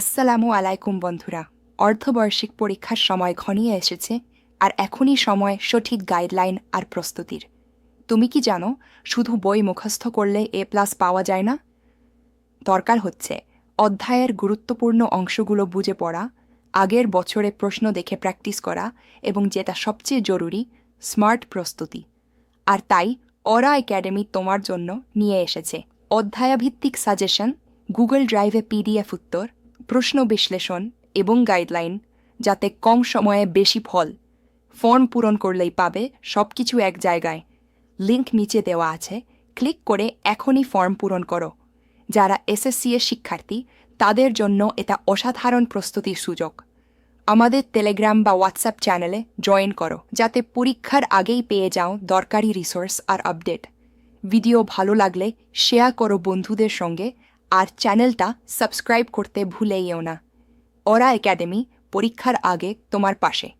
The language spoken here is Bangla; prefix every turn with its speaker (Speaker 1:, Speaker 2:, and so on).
Speaker 1: আসসালামু আলাইকুম বন্ধুরা। অর্ধবার্ষিক পরীক্ষার সময় ঘনিয়ে এসেছে আর এখনই সময় সঠিক গাইডলাইন আর প্রস্তুতির। তুমি কি জানো, শুধু বই মুখস্থ করলে এ প্লাস পাওয়া যায় না? দরকার হচ্ছে অধ্যায়ের গুরুত্বপূর্ণ অংশগুলো বুঝে পড়া, আগের বছরে প্রশ্ন দেখে প্র্যাকটিস করা এবং যেটা সবচেয়ে জরুরি, স্মার্ট প্রস্তুতি। আর তাই অরা একাডেমি তোমার জন্য নিয়ে এসেছে। অধ্যায়ভিত্তিক সাজেশন, গুগল ড্রাইভে পিডিএফ উত্তর প্রশ্ন বিশ্লেষণ এবং গাইডলাইন যাতে কম সময়ে বেশি ফল, ফর্ম পূরণ করলেই পাবে সব কিছু এক জায়গায়। লিংক নিচে দেওয়া আছে। ক্লিক করে এখনই ফর্ম পূরণ করো। যারা এসএসসি এর শিক্ষার্থী, তাদের জন্য এটা অসাধারণ প্রস্তুতির সুযোগ। আমাদের টেলিগ্রাম বা হোয়াটসঅ্যাপ চ্যানেলে জয়েন করো, যাতে পরীক্ষার আগেই পেয়ে যাও দরকারি রিসোর্স আর আপডেট ভিডিও ভালো লাগলে শেয়ার করো বন্ধুদের সঙ্গে আর চ্যানেলটা সাবস্ক্রাইব করতে ভুলেইও না। ওরা একাডেমি পরীক্ষার আগে তোমার পাশে।